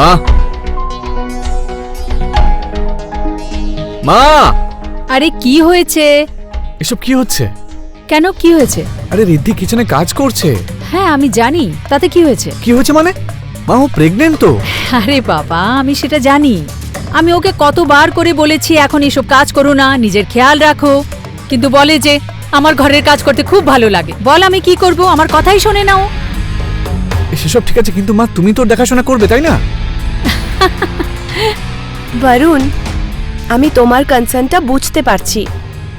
মা। মা! আরে কি হয়েছে? এসব কি হচ্ছে? কেন কি হয়েছে? আরে কিচেনে কাজ করছে। হ্যাঁ আমি জানি। তাতে কি হয়েছে? কি হয়েছে মানে? মা ও প্রেগনেন্ট তো। আরে বাবা আমি সেটা জানি। আমি ওকে কতবার করে বলেছি এখন এসব কাজ করো না নিজের খেয়াল রাখো। কিন্তু বলে যে আমার ঘরের কাজ করতে খুব ভালো লাগে। বল আমি কি করব আমার কথাই শোনে নাও সেসব ঠিক আছে কিন্তু মা তুমি তো দেখাশোনা করবে তাই না? বরুণ আমি তোমার কনসার্নটা বুঝতে পারছি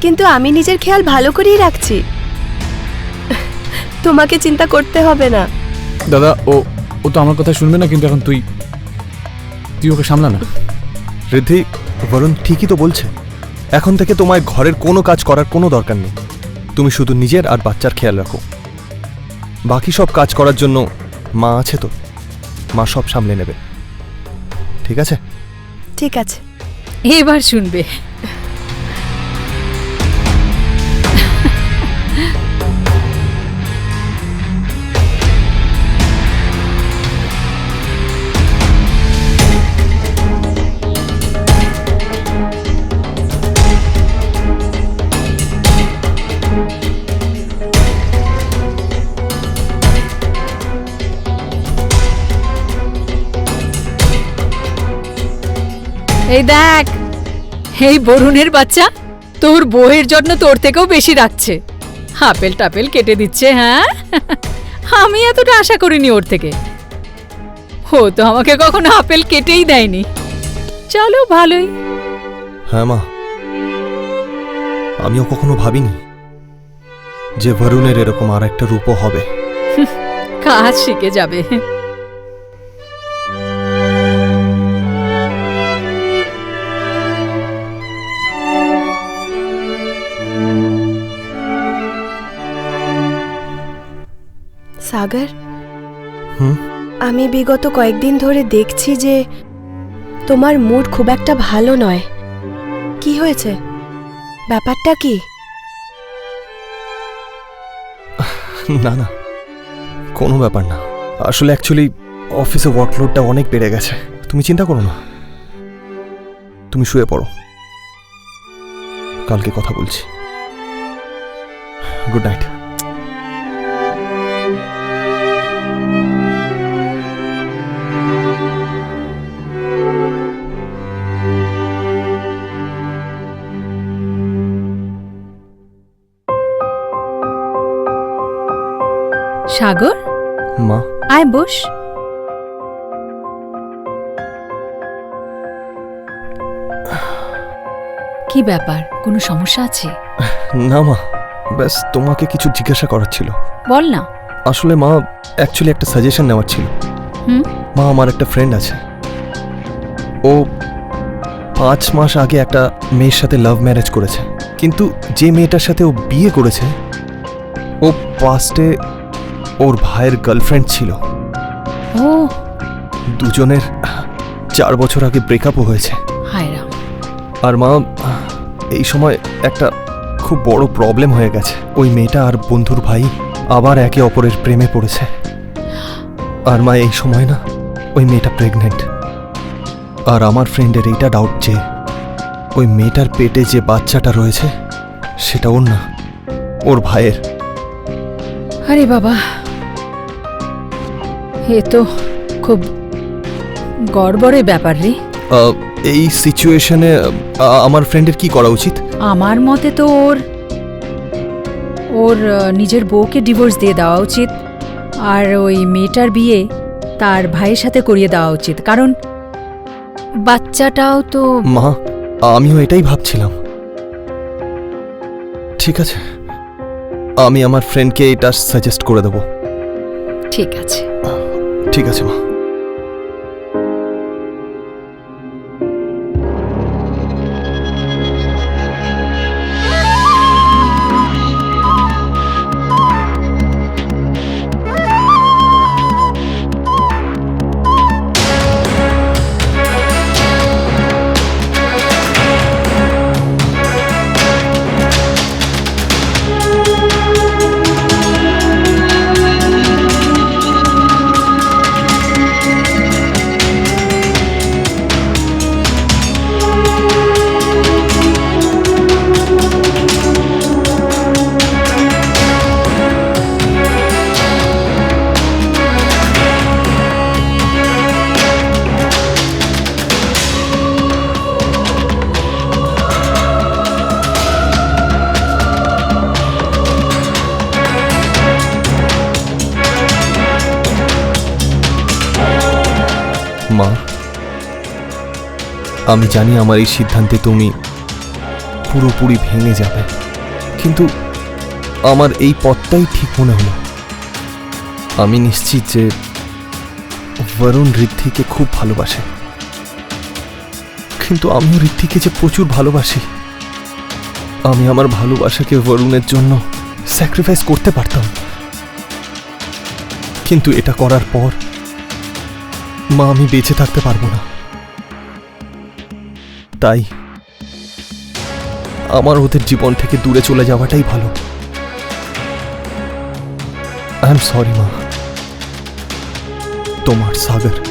কিন্তু আমি নিজের খেয়াল ভালো করেই রাখছি। তোমাকে চিন্তা করতে হবে না। দাদা ও ও তো আমার কথা শুনবে না কিন্তু এখন তুই তুই ওকে সামলা না। রিদ্ধি বরুণ ঠিকই তো বলছে। এখন থেকে তোমায় ঘরের কোনো কাজ করার কোনো দরকার নেই। তুমি শুধু নিজের আর বাচ্চার খেয়াল রাখো। বাকি সব কাজ করার জন্য মা আছে তো। মা সব সামলে নেবে। ঠিক আছে? ঠিক আছে। এবার শুনবে। এই দেখ এই বরুণের বাচ্চা তোর বউয়ের জন্য তোর থেকেও বেশি রাখছে। আপেল টাপেল কেটে দিচ্ছে হ্যাঁ? আমি এতটা আশা করিনি ওর থেকে। ও তো আমাকে কখনো আপেল কেটেই দেয়নি। চলো ভালোই। হ্যাঁ মা। আমিও কখনো ভাবিনি যে বরুণের এরকম আর একটা রূপও হবে। কাজ শিখে যাবে। সাগর? হুম? আমি বিগত কয়েকদিন ধরে দেখছি যে তোমার মুড খুব একটা ভালো নয়। কি হয়েছে? ব্যাপারটা কি? না না কোনো ব্যাপার না। আসলে অ্যাকচুয়ালি অফিসে ওয়ার্কলোডটা অনেক বেড়ে গেছে। তুমি চিন্তা করো না। তুমি শুয়ে পড়ো। কালকে কথা বলছি। Good night Sagar? মা। আয় বস। কি ব্যাপার? কোনো সমস্যা আছে? না মা ব্যাস তোমাকে কিছু জিজ্ঞাসা করার ছিল। বল না। আসলে মা অ্যাকচুয়ালি একটা সাজেশন নেওয়ার ছিল। হুম? মা আমার একটা ফ্রেন্ড আছে। ও পাঁচ মাস আগে একটা মেয়ের সাথে লাভ ম্যারেজ করেছে। কিন্তু যে মেয়েটার সাথে ও বিয়ে করেছে ও পাস্টে ওর ভাইয়ের গার্লফ্রেন্ড ছিল। ও। দুজনের চার বছর আগে ব্রেকআপও হয়েছে। হায় রাম। আর মা এই সময় একটা খুব বড় প্রবলেম হয়ে গেছে। ওই মেয়েটা আর বন্ধুর ভাই আবার একে অপরের প্রেমে পড়েছে। আর মা এই সময় না ওই মেয়েটা প্রেগনেন্ট আর আমার ফ্রেন্ডের এইটা ডাউট যে ওই মেয়েটার পেটে যে বাচ্চাটা রয়েছে সেটা ওর না ওর ভাইয়ের। আরে বাবা। এ তো খুব গড়বড়ে ব্যাপার রে। এই সিচুয়েশনে আমার ফ্রেন্ডের কি করা উচিত? আমার মতে তো ওর ওর নিজের বউকে ডিভোর্স দিয়ে দেওয়া উচিত আর ওই মেয়েটার বিয়ে তার ভাইয়ের সাথে করিয়ে দেওয়া উচিত। কারণ বাচ্চাটাও তো মা আমিও এটাই ভাবছিলাম। ঠিক আছে আমি আমার ফ্রেন্ডকে এটা সাজেস্ট করে দেবো। ঠিক আছে। ঠিক আছে মা। আমি জানি আমার এই সিদ্ধান্তে তুমি পুরোপুরি ভেঙে যাবে। কিন্তু আমার এই পথটাই ঠিক মনে হলো। আমি নিশ্চিত যে বরুণ ঋদ্ধিকে খুব ভালোবাসে। কিন্তু আমিও ঋদ্ধিকে যে প্রচুর ভালোবাসি। আমি আমার ভালোবাসাকে বরুণের জন্য স্যাক্রিফাইস করতে পারতাম। কিন্তু এটা করার পর মা আমি বেঁচে থাকতে পারব না। তাই আমার ওদের জীবন থেকে দূরে চলে যাওয়াটাই ভালো। আই এম সরি মা। তোমার সাগর।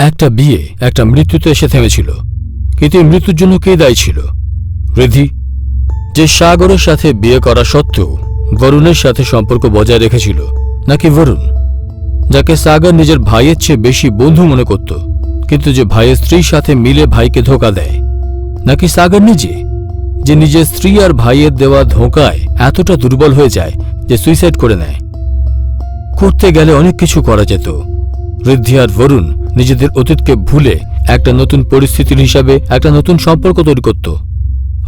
একটা বিয়ে, একটা মৃত্যুতে এসে থেমেছিল। কিন্তু এই মৃত্যুর জন্য কে দায়ী ছিল? রিধি, যে সাগরের সাথে বিয়ে করা সত্ত্বেও বরুণের সাথে সম্পর্ক বজায় রেখেছিল, নাকি বরুণ, যাকে সাগর নিজের ভাইয়ের চেয়ে বেশি বন্ধু মনে করত, কিন্তু যে ভাইয়ের স্ত্রীর সাথে মিলে ভাইকে ধোকা দেয়, নাকি সাগর নিজে, যে নিজের স্ত্রী আর ভাইয়ের দেওয়া ধোকায় এতটা দুর্বল হয়ে যায় যে সুইসাইড করে নেয়। করতে গেলে অনেক কিছু করা যেত। ঋদ্ধি আর বরুণ নিজেদের অতীতকে ভুলে একটা নতুন পরিস্থিতির হিসাবে একটা নতুন সম্পর্ক তৈরি করত।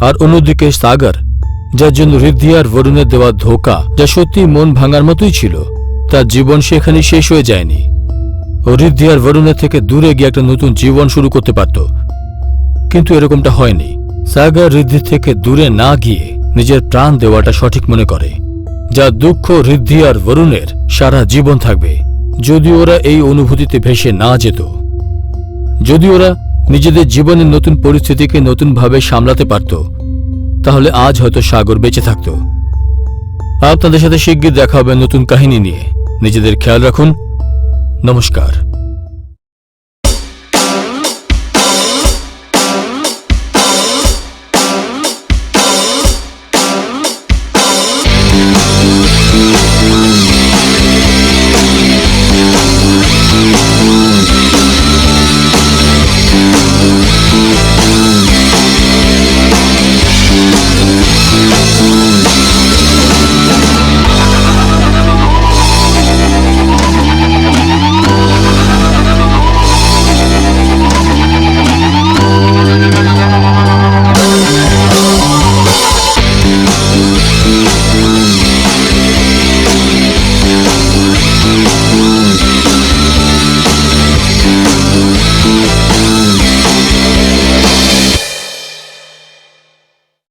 আর অন্যদিকে সাগর, যার জন্য ঋদ্ধি আর বরুণের দেওয়া ধোকা, যা সত্যি মন ভাঙার মতোই ছিল, তার জীবন সেখানে শেষ হয়ে যায়নি। ও ঋদ্ধি আর বরুণের থেকে দূরে গিয়ে একটা নতুন জীবন শুরু করতে পারত। কিন্তু এরকমটা হয়নি। সাগর ঋদ্ধি থেকে দূরে না গিয়ে নিজের প্রাণ দেওয়াটা সঠিক মনে করে, যা দুঃখ ঋদ্ধি আর বরুণের সারা জীবন থাকবে। যদি ওরা এই অনুভূতিতে ভেসে না যেত, যদি ওরা নিজেদের জীবনের নতুন পরিস্থিতিকে নতুনভাবে সামলাতে পারত, তাহলে আজ হয়তো সাগর বেঁচে থাকত। আপনাদের সাথে শিগগির দেখা হবে নতুন কাহিনী নিয়ে। নিজেদের খেয়াল রাখুন। নমস্কার।